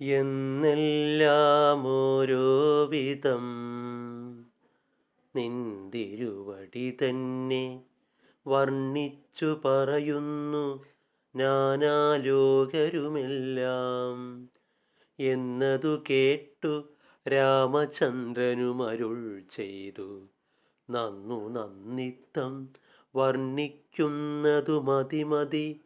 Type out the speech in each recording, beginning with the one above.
എന്നെല്ലാം ഓരോ വിധം നിന്തിരുവടി തന്നെ വർണിച്ചു പറയുന്നു നാനാലോകരുമെല്ലാം. എന്നതു കേട്ടു രാമചന്ദ്രനുമരുൾ ചെയ്തു നന്നു നന്നിത്തം വർണിക്കുന്നതു മതി മതി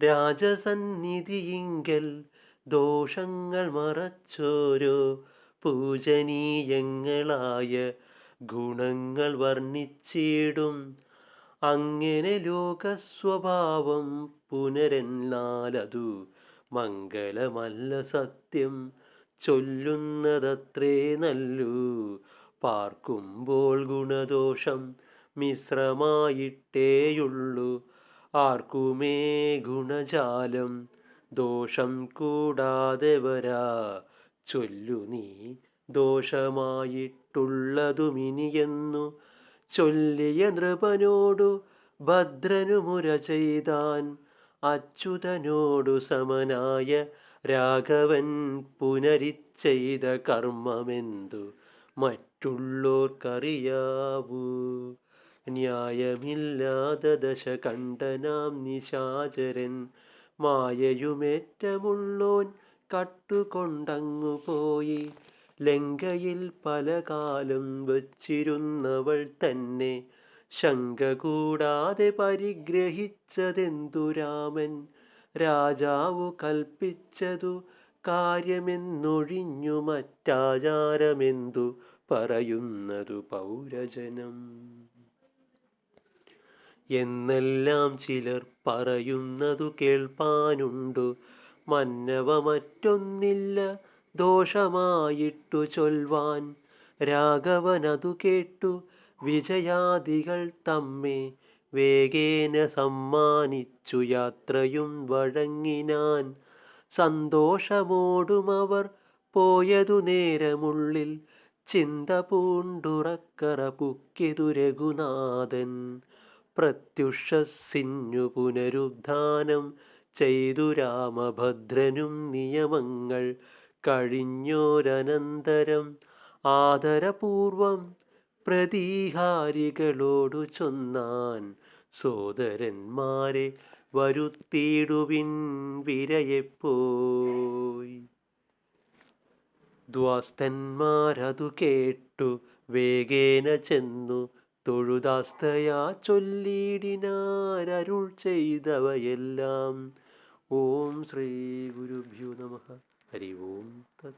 രാജസന്നിധിയിങ്കൽ ദോഷങ്ങൾ മറച്ചോരോ? പൂജനീയങ്ങളായ ഗുണങ്ങൾ വർണിച്ചിടും. അങ്ങനെ ലോകസ്വഭാവം പുനരെന്നാലതു മംഗളമല്ല സത്യം. ചൊല്ലുന്നതത്രേ നല്ലു. പാർക്കുമ്പോൾ ഗുണദോഷം മിശ്രമായിട്ടേയുള്ളു. ആർക്കുമേ ഗുണജാലം? ദോഷം കൂടാതെ വരാ. ചൊല്ലു നീ ദോഷമായിട്ടുള്ളതുമിനിയെന്നു. ചൊല്ലിയ നൃപനോടു ഭദ്രനുമുര ചെയ്താൻ. അച്യുതനോടു സമനായ രാഘവൻ പുനരിച്ചെയ്ത കർമ്മമെന്തു മറ്റുള്ളോർക്കറിയാവൂ. ന്യായമില്ലാതെ ദശ കണ്ടനാം നിശാചരൻ മായയുമേറ്റമുള്ളോൻ കട്ടുകൊണ്ടങ്ങു പോയി. ലങ്കയിൽ പല കാലം വച്ചിരുന്നവൾ തന്നെ ശങ്ക കൂടാതെ പരിഗ്രഹിച്ചതെന്തു രാമൻ? രാജാവു കൽപ്പിച്ചതു കാര്യമെന്നൊഴിഞ്ഞു മറ്റാചാരമെന്തു പറയുന്നതു പൗരജനം? എന്നെല്ലാം ചിലർ പറയുന്നതു കേൾപ്പാനുണ്ടു. മന്നവ മറ്റൊന്നില്ല ദോഷമായിട്ടു ചൊൽവാൻ. രാഘവനതു കേട്ടു വിജയാദികൾ തമ്മെ. വേഗേന സമ്മാനിച്ചു യാത്രയും വഴങ്ങിനാൻ. സന്തോഷമോടുമവർ പോയതു നേരമുള്ളിൽ ചിന്ത പൂണ്ടുറക്കറ പുക്കിയതു രഘുനാഥൻ. പ്രത്യുഷസിഞ്ഞു പുനരുദ്ധാനം ചെയ്തു രാമഭദ്രനും നിയമങ്ങൾ കഴിഞ്ഞോരനന്തരം. ആദരപൂർവം പ്രതീഹാരികളോടു ചൊന്നാൻ സോദരന്മാരെ വരുത്തിയിടുവിൻ വിരയെപ്പോയി. ദ്വാസ്തന്മാരതു കേട്ടു വേഗേന ചെന്നു തൊഴുതാസ്തയാ ചൊല്ലിടിനാരരുൾ ചെയ്തവയെല്ലാം. ഓം ശ്രീ ഗുരുഭ്യോ നമ. ഹരി ഓം തത്